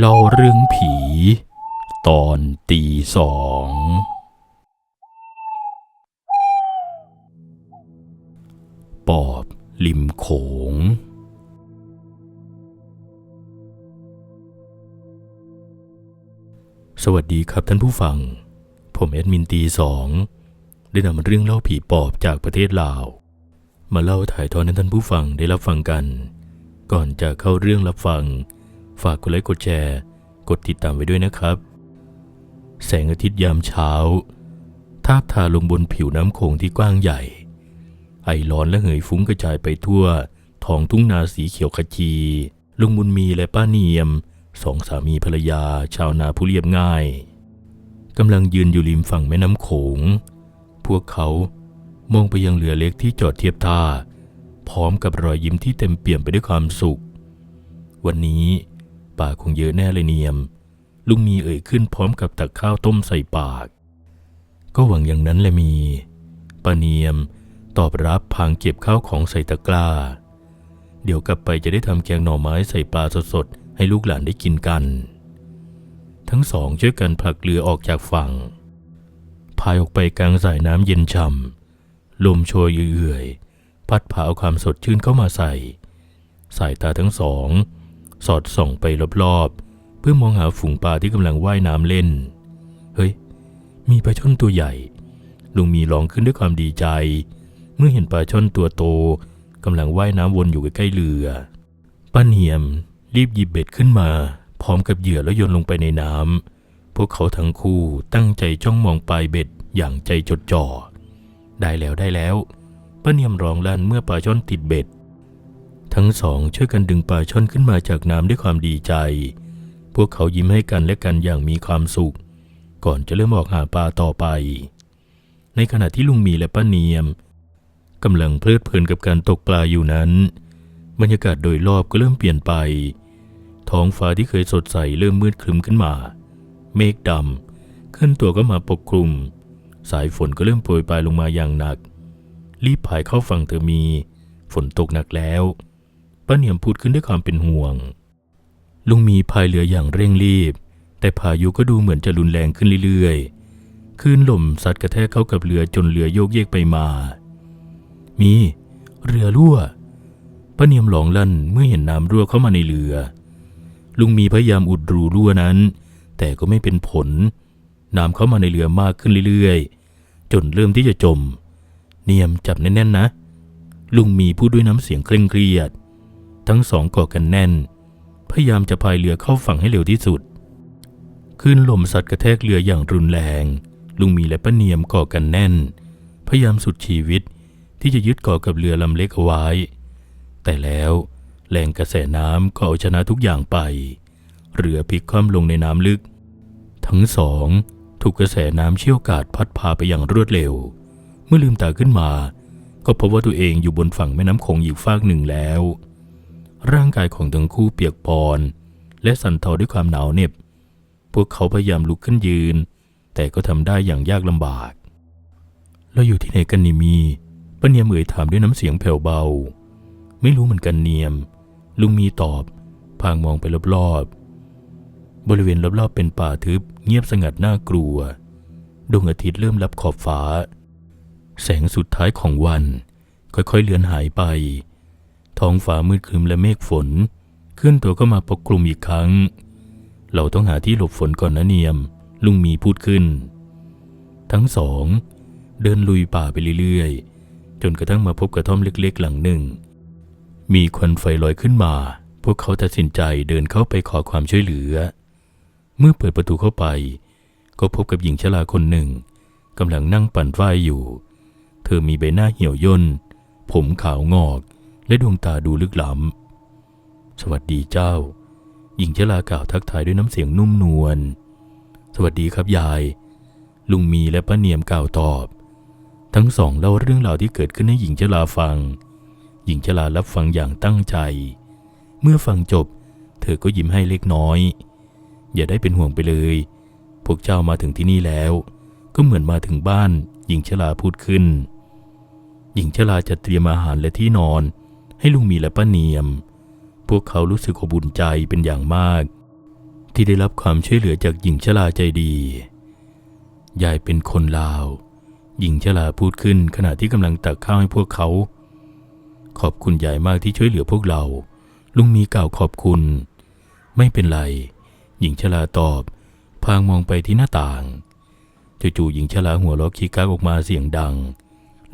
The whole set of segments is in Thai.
เล่าเรื่องผี ตอนตีสอง ปอบริมโขง สวัสดีครับท่านผู้ฟัง ผมแอดมินตีสอง ได้นำเรื่องเล่าผีปอบจากประเทศลาว มาเล่าถ่ายทอดให้ท่านผู้ฟังได้รับฟังกัน ก่อนจะเข้าเรื่องรับฟัง ฝากกดไลค์กดแชร์ กดติดตามไว้ด้วยนะครับ แสงอาทิตย์ยามเช้า ทาบทาลงบนผิวน้ำโขงที่กว้างใหญ่ ไอร้อนและเหยฟุ้งกระจายไปทั่วท้องทุ่งนาสีเขียวขจีลุงบุญมีและป้าเนียมสองสามีภรรยาชาวนาผู้เรียบง่ายกำลังยืนอยู่ริมฝั่งแม่น้ำโขง พวกเขามองไปยังเรือเล็กที่จอดเทียบท่า พร้อมกับรอยยิ้มที่เต็มเปี่ยมไปด้วยความสุข วันนี้ ป่าคงเยอะแน่เลยเนียม ลุงมีเอ่ยขึ้นพร้อมกับตักข้าวต้มใส่ปาก ก็หวังอย่างนั้นแหละมีป้าเนียมตอบรับพางเก็บข้าวของใส่ตะกร้า เดี๋ยวกลับไปจะได้ทำแกงหน่อไม้ใส่ปลาสดๆ ให้ลูกหลานได้กินกัน ทั้งสองช่วยกันผลักเรือออกจากฝั่ง พายออกไปกลางสายน้ำเย็นช่ำลมโชยเอื่อยๆพัดพาเอาความสดชื่นเข้ามาใส่ สายตาทั้งสอง สอดส่องไปรอบๆ เพื่อมองหาฝูงปลาที่กำลังว่ายน้ำเล่น เฮ้ย มีปลาช่อนตัวใหญ่ ลุงมีร้องขึ้นด้วยความดีใจ เมื่อเห็นปลาช่อนตัวโตกำลังว่ายน้ำวนอยู่ใกล้ๆเรือป้าเนียมรีบหยิบเบ็ดขึ้นมา พร้อมกับเหยื่อแล้วโยนลงไปในน้ำพวกเขาทั้งคู่ตั้งใจจ้องมองปลายเบ็ดอย่างใจจดจ่อ ได้แล้วได้แล้วป้าเนียมร้องลั่นเมื่อปลาช่อนติดเบ็ด ทั้งสองช่วยกันดึงปลาช่อนขึ้นมาจากน้ำด้วยความดีใจ พวกเขายิ้มให้กันและกันอย่างมีความสุข ก่อนจะเริ่มออกหาปลาต่อไป ในขณะที่ลุงมีและป้าเนียมกำลังเพลิดเพลินกับการตกปลาอยู่นั้น บรรยากาศโดยรอบก็เริ่มเปลี่ยนไป ท้องฟ้าที่เคยสดใสเริ่มมืดครึมขึ้นมา เมฆดำขึ้นตัวก็มาปกคลุม สายฝนก็เริ่มโปรยปลายลงมาอย่างหนัก รีบพายเข้าฝั่งเธอมี ฝนตกหนักแล้ว ป้าเนียมพูดขึ้นด้วยความเป็นห่วง ลุงมีพายเรืออย่างเร่งรีบ แต่พายุก็ดูเหมือนจะรุนแรงขึ้นเรื่อยๆคลื่นลมซัดกระแทกเข้ากับเรือจนเรือโยกเยกไปมา มี เรือรั่วป้าเนียมหลองลั่นเมื่อเห็นน้ำรั่วเข้ามาในเรือ ลุงมีพยายามอุดรูรั่วนั้น แต่ก็ไม่เป็นผล น้ำเข้ามาในเรือมากขึ้นเรื่อยๆ จนเริ่มที่จะจม เนียมจับแน่นๆนะ ลุงมีพูดด้วยน้ำเสียงเคร่งเครียด ทั้งสองกอดกันแน่น พยายามจะพายเรือเข้าฝั่งให้เร็วที่สุดขึ้นลมสัดกระแทกเรืออย่างรุนแรง ลุงมีและป้าเนียมกอดกันแน่น พยายามสุดชีวิตที่จะยึดเกาะกับเรือลำเล็กเอาไว้ แต่แล้วแรงกระแสน้ำก็เอาชนะทุกอย่างไป เรือพลิกคว่ำลงในน้ำลึก ทั้งสองถูกกระแสน้ำเชี่ยวกาดพัดพาไปอย่างรวดเร็ว เมื่อลืมตาขึ้นมา ก็พบว่าตัวเองอยู่บนฝั่งแม่น้ำคงอีกฟากหนึ่งแล้ว ร่างกายของทั้งคู่เปียกปอน และสั่นเทาด้วยความหนาวเหน็บ พวกเขาพยายามลุกขึ้นยืน แต่ก็ทำได้อย่างยากลำบาก เราอยู่ที่ไหนกันนี่มีป้าเนียมเอ่ยถามด้วยน้ำเสียงแผ่วเบา ไม่รู้เหมือนกันเนียม ลุงมีตอบ พางมองไปรอบๆ บริเวณรอบๆเป็นป่าทึบ เงียบสงัดน่ากลัว ดวงอาทิตย์เริ่มลับขอบฟ้า แสงสุดท้ายของวัน ค่อยๆเลือนหายไป ท้องฟ้ามืดครึ้มและเมฆฝน ขึ้นตัวก็มาปกคลุมอีกครั้ง เราต้องหาที่หลบฝนก่อนนะเนียม ลุงมีพูดขึ้น ทั้งสอง เดินลุยป่าไปเรื่อยๆ จนกระทั่งมาพบกระท่อมเล็กๆ หลังหนึ่ง มีควันไฟลอยขึ้นมา พวกเขาตัดสินใจเดินเข้าไปขอความช่วยเหลือ เมื่อเปิดประตูเข้าไป ก็พบกับหญิงชราคนหนึ่งกำลังนั่งปั่นฝ้ายอยู่ เธอมีใบหน้าเหี่ยวย่น ผมขาวงอก และดวงตาดูลึกล้ำ สวัสดีเจ้า หญิงชรากล่าวทักทายด้วยน้ำเสียงนุ่มนวล สวัสดีครับยาย ลุงมีและป้าเนียมกล่าวตอบ ทั้งสองเล่าเรื่องราวที่เกิดขึ้นให้หญิงชราฟัง หญิงชรารับฟังอย่างตั้งใจ เมื่อฟังจบ เธอก็ยิ้มให้เล็กน้อย อย่าได้เป็นห่วงไปเลย พวกเจ้ามาถึงที่นี่แล้ว ก็เหมือนมาถึงบ้าน หญิงชราพูดขึ้น หญิงชราจะเตรียมอาหารและที่นอน ให้ลุงมีและป้าเนียม พวกเขารู้สึกอบอุ่นใจเป็นอย่างมาก ที่ได้รับความช่วยเหลือจากหญิงชราใจดี ยายเป็นคนลาว หญิงชราพูดขึ้นขณะที่กำลังตักข้าวให้พวกเขา ขอบคุณยายมากที่ช่วยเหลือพวกเรา ลุงมีกล่าวขอบคุณ ไม่เป็นไร หญิงชราตอบพางมองไปที่หน้าต่างจู่ๆหญิงชราหัวเราะคีกากออกมาเสียงดัง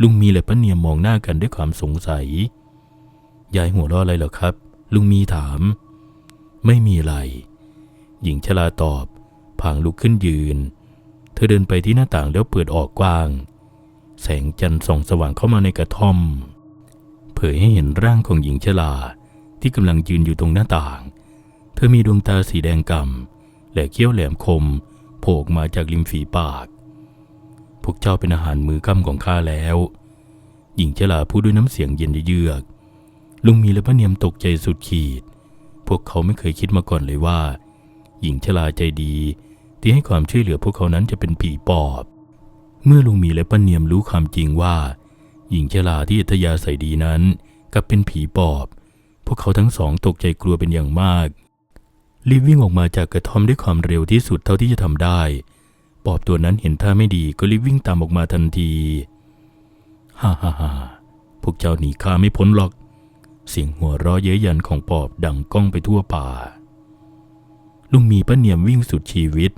ลุงมีและป้าเนียมมองหน้ากันด้วยความสงสัย ยายหัวเราะอะไรเหรอครับ ลุงมีถาม ไม่มีอะไร หญิงชราตอบพางลุกขึ้นยืน เธอเดินไปที่หน้าต่างแล้วเปิดออกกว้าง แสงจันทร์ส่องสว่างเข้ามาในกระท่อม เผยให้เห็นร่างของหญิงชราที่กำลังยืนอยู่ตรงหน้าต่าง เธอมีดวงตาสีแดงกำ่ำและเขี้ยวแหลมคมโผล่ออกมาจากริมฝีปาก พวกเจ้าเป็นอาหารมือค่ำของข้าแล้ว หญิงชราพูดด้วยน้ำเสียงเย็นเยือก ลุงมีและป้าเนียมตกใจสุดขีด พวกเขาไม่เคยคิดมาก่อนเลยว่า หญิงชราใจดี ที่ให้ความช่วยเหลือพวกเขานั้นจะเป็นผีปอบ เมื่อลุงมีและป้าเนียมรู้ความจริงว่า หญิงชราที่อัธยาศัยดีนั้นกลับเป็นผีปอบ พวกเขาทั้งสองตกใจกลัวเป็นอย่างมาก รีบวิ่งออกมาจากกระท่อมด้วยความเร็วที่สุดเท่าที่จะทำได้ ปอบตัวนั้นเห็นท่าไม่ดีก็รีบวิ่งตามออกมาทันที ฮ่าฮ่าฮ่าพวกเจ้าหนีข้าไม่พ้นหรอก เสียงหัวเราะเย้ยยันของปอบดังก้องไปทั่วป่า ลุงมีป้าเนียมวิ่งสุดชีวิต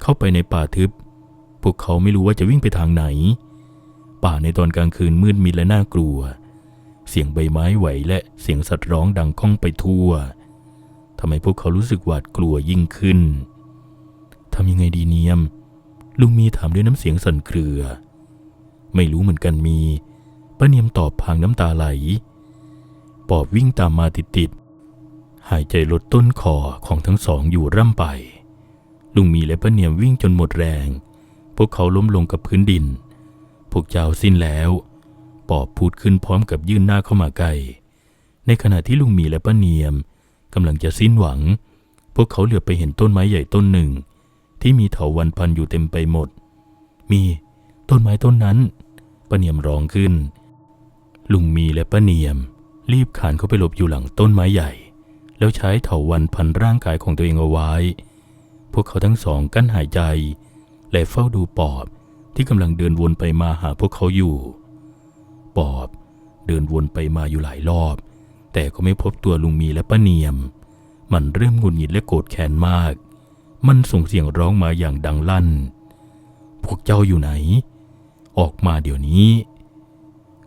เข้าไปในป่าทึบ พวกเขาไม่รู้ว่าจะวิ่งไปทางไหน ป่าในตอนกลางคืนมืดมิดและน่ากลัว เสียงใบไม้ไหวและเสียงสัตว์ร้องดังก้องไปทั่วทำให้พวกเขารู้สึกหวาดกลัวยิ่งขึ้นทำยังไงดีเนียม ลุงมีถามด้วยน้ำเสียงสั่นเครือ ไม่รู้เหมือนกันมีป้าเนียมตอบพางน้ำตาไหล ปอบวิ่งตามมาติดๆ หายใจลดต้นคอของทั้งสองอยู่ร่ำไป ลุงมีและป้าเนียมวิ่งจนหมดแรง พวกเขาล้มลงกับพื้นดิน พวกเจ้าสิ้นแล้ว ปอบพูดขึ้นพร้อมกับยื่นหน้าเข้ามาใกล้ ในขณะที่ลุงมีและป้าเนียมกำลังจะสิ้นหวัง พวกเขาเหลือไปเห็นต้นไม้ใหญ่ต้นหนึ่ง ที่มีเถาวันพันอยู่เต็มไปหมด มีต้นไม้ต้นนั้นป้าเนียมร้องขึ้น ลุงมีและป้าเนียม รีบขานเข้าไปหลบอยู่หลังต้นไม้ใหญ่ แล้วใช้เถาวันพันร่างกายของตัวเองเอาไว้ พวกเขาทั้งสองกั้นหายใจ และเฝ้าดูปอบที่กำลังเดินวนไปมาหาพวกเขาอยู่ ปอบเดินวนไปมาอยู่หลายรอบ แต่ก็ไม่พบตัวลุงมีและป้าเนียม มันเริ่มหงุดหงิดและโกรธแค้นมาก มันส่งเสียงร้องมาอย่างดังลั่น พวกเจ้าอยู่ไหน ออกมาเดี๋ยวนี้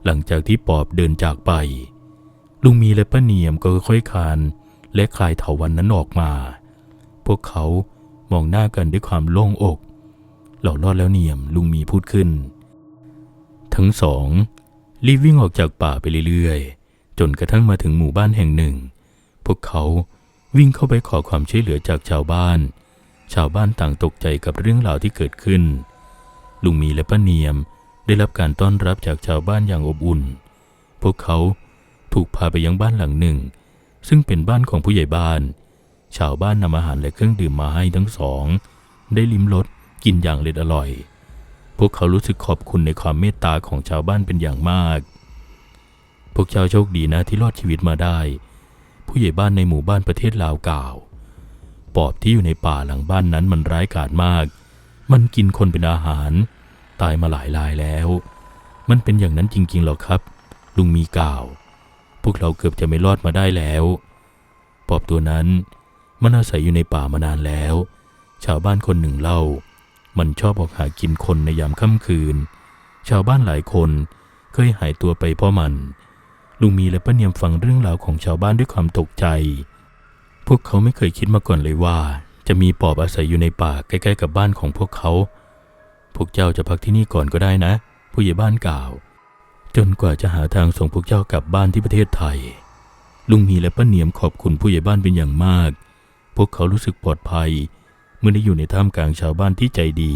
หลังจากที่ปอบเดินจากไป ลุงมีและป้าเนียมก็ค่อยคาน และคลายเถาวันนั้นออกมา พวกเขามองหน้ากันด้วยความโล่งอกเรารอดแล้วเนียมลุงมีพูดขึ้น ทั้งสองรีบวิ่งออกจากป่าไปเรื่อยๆ จนกระทั่งมาถึงหมู่บ้านแห่งหนึ่ง พวกเขาวิ่งเข้าไปขอความช่วยเหลือจากชาวบ้าน ชาวบ้านต่างตกใจกับเรื่องราวที่เกิดขึ้น ลุงมีและป้าเนียมได้รับการต้อนรับจากชาวบ้านอย่างอบอุ่น พวกเขา ถูกพาไปยังบ้านหลังหนึ่ง ซึ่งเป็นบ้านของผู้ใหญ่บ้าน ชาวบ้านนำอาหารและเครื่องดื่มมาให้ทั้งสอง ได้ลิ้มรสกินอย่างเล็ดอร่อย พวกเขารู้สึกขอบคุณในความเมตตาของชาวบ้านเป็นอย่างมาก พวกเจ้าโชคดีนะที่รอดชีวิตมาได้ ผู้ใหญ่บ้านในหมู่บ้านประเทศลาวกล่าว ปอบที่อยู่ในป่าหลังบ้านนั้นมันร้ายกาจมาก มันกินคนเป็นอาหาร ตายมาหลายรายแล้ว มันเป็นอย่างนั้นจริงๆหรอครับ ลุงมีกล่าว วกเราเกือบจะไม่รอดมาได้แล้วปอบตัวนั้นมันอาศัยอยู่ในป่ามานานแล้ว ชาวบ้านคนหนึ่งเล่า มันชอบออกหากินคนในยามค่ำคืน ชาวบ้านหลายคนเคยหายตัวไปเพราะมัน ลุงมีและป้าเนียมฟังเรื่องราวของชาวบ้านด้วยความตกใจ พวกเขาไม่เคยคิดมาก่อนเลยว่า จะมีปอบอาศัยอยู่ในป่าใกล้ๆกับบ้านของพวกเขา พวกเจ้าจะพักที่นี่ก่อนก็ได้นะ ผู้ใหญ่บ้านกล่าว จนกว่าจะหาทางส่งพวกเจ้ากลับบ้านที่ประเทศไทย ลุงมีและป้าเนียมขอบคุณผู้ใหญ่บ้านเป็นอย่างมาก พวกเขารู้สึกปลอดภัย เมื่อได้อยู่ในท่ามกลางชาวบ้านที่ใจดี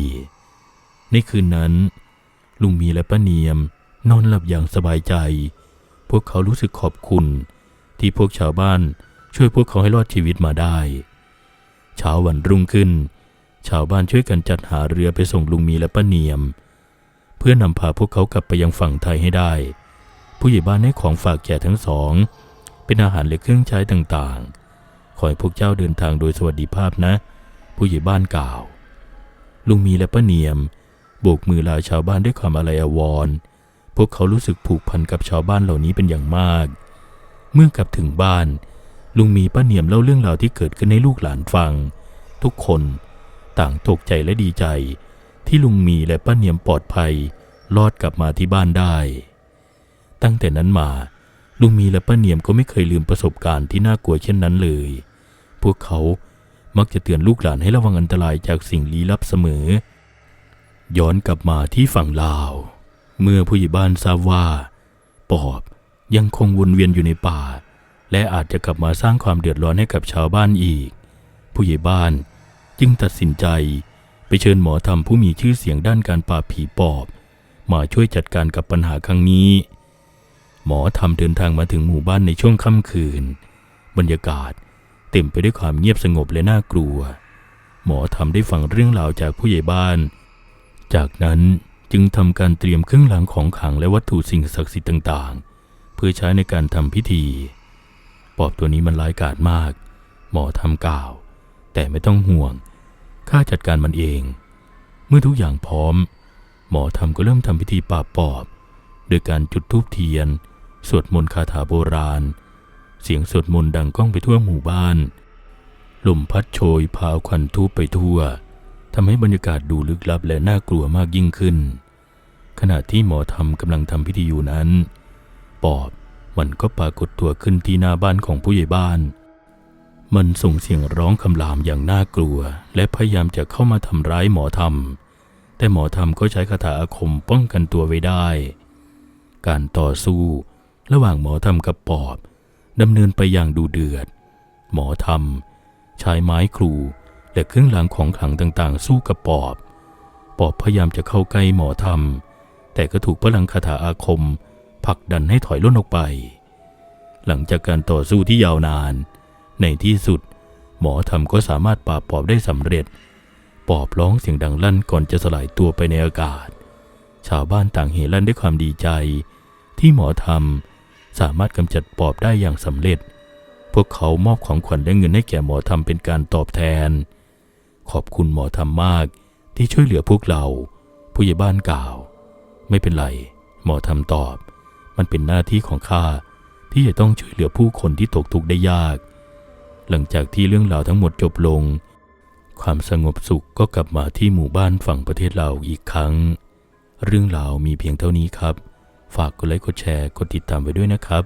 ในคืนนั้น ลุงมีและป้าเนียมนอนหลับอย่างสบายใจ พวกเขารู้สึกขอบคุณ ที่พวกชาวบ้านช่วยพวกเขาให้รอดชีวิตมาได้ เช้าวันรุ่งขึ้น ชาวบ้านช่วยกันจัดหาเรือไปส่งลุงมีและป้าเนียม พื่อนำพาพวกเขากลับไปยังฝั่งไทยให้ได้ ผู้ใหญ่บ้านให้ของฝากแก่ทั้งสอง เป็นอาหารและเครื่องใช้ต่างๆ ขอให้พวกเจ้าเดินทางโดยสวัสดิภาพนะ ผู้ใหญ่บ้านกล่าว ลุงมีและป้าเนียมโบกมือลาชาวบ้านด้วยความอาลัยอวรพวกเขารู้สึกผูกพันกับชาวบ้านเหล่านี้เป็นอย่างมาก เมื่อกลับถึงบ้าน ลุงมีป้าเนียมเล่าเรื่องราวที่เกิดขึ้นให้ลูกหลานฟัง ทุกคนต่างตกใจและดีใจ ที่ลุงมีและป้าเนียมปลอดภัยรอดกลับมาที่บ้านได้ ตั้งแต่นั้นมา ลุงมีและป้าเนียมก็ไม่เคยลืมประสบการณ์ที่น่ากลัวเช่นนั้นเลย พวกเขามักจะเตือนลูกหลานให้ระวังอันตรายจากสิ่งลี้ลับเสมอ ย้อนกลับมาที่ฝั่งลาว เมื่อผู้ใหญ่บ้านทราบว่า ปอบยังคงวนเวียนอยู่ในป่า และอาจจะกลับมาสร้างความเดือดร้อนให้กับชาวบ้านอีก ผู้ใหญ่บ้านจึงตัดสินใจ ไปเชิญหมอธรรมผู้มีชื่อเสียงด้านการปราบผีปอบ มาช่วยจัดการกับปัญหาครั้งนี้ หมอธรรมเดินทางมาถึงหมู่บ้านในช่วงค่ำคืน บรรยากาศเต็มไปด้วยความเงียบสงบและน่ากลัว หมอธรรมได้ฟังเรื่องราวจากผู้ใหญ่บ้าน จากนั้นจึงทำการเตรียมเครื่องรางของขลังและวัตถุสิ่งศักดิ์สิทธิ์ต่างๆ เพื่อใช้ในการทำพิธี ปอบตัวนี้มันร้ายกาจมาก หมอทำกล่าว แต่ไม่ต้องห่วง ข้าจัดการมันเอง เมื่อทุกอย่างพร้อม หมอทำก็เริ่มทำพิธีปราบปอบโดยการจุดธูปเทียน สวดมนต์คาถาโบราณ เสียงสวดมนต์ดังก้องไปทั่วหมู่บ้าน ลมพัดโชยพาเอาควันทูบไปทั่วทำให้บรรยากาศดูลึกลับและน่ากลัวมากยิ่งขึ้น ขณะที่หมอทำกำลังทำพิธีอยู่นั้น ปอบมันก็ปรากฏตัวขึ้นที่หน้าบ้านของผู้ใหญ่บ้าน มันส่งเสียงร้องคำรามอย่างน่ากลัว และพยายามจะเข้ามาทำร้ายหมอทำแต่หมอทำก็ใช้คาถาอาคมป้องกันตัวไว้ได้ การต่อสู้ ระหว่างหมอทำกับปอบดำเนินไปอย่างดูเดือด หมอทำใช้ไม้ครูและเครื่องรางของขลังต่างๆ สู้กับปอบ ปอบพยายามจะเข้าใกล้หมอทำแต่ก็ถูกพลังคาถาอาคมผลักดันให้ถอยล่นออกไป หลังจากการต่อสู้ที่ยาวนาน ในที่สุด หมอทำก็สามารถปราบปอบได้สำเร็จ ปอบร้องเสียงดังลั่นก่อนจะสลายตัวไปในอากาศ ชาวบ้านต่างเฮลั่นด้วยความดีใจ ที่หมอทำสามารถกำจัดปอบได้อย่างสำเร็จ พวกเขามอบของขวัญและเงินให้แก่หมอทำเป็นการตอบแทน ขอบคุณหมอทำมมากที่ช่วยเหลือพวกเรา ผู้ใหญ่บ้านกล่าว ไม่เป็นไร หมอทำตอบ มันเป็นหน้าที่ของข้าที่จะต้องช่วยเหลือผู้คนที่ตกทุกข์ได้ยาก หลังจากที่เรื่องราวทั้งหมดจบลง ความสงบสุขก็กลับมาที่หมู่บ้านฝั่งประเทศเราวอีกครั้ง เรื่องราวมีเพียงเท่านี้ครับ ฝากกดไลค์กดแชร์กดติดตามไปด้วยนะครับ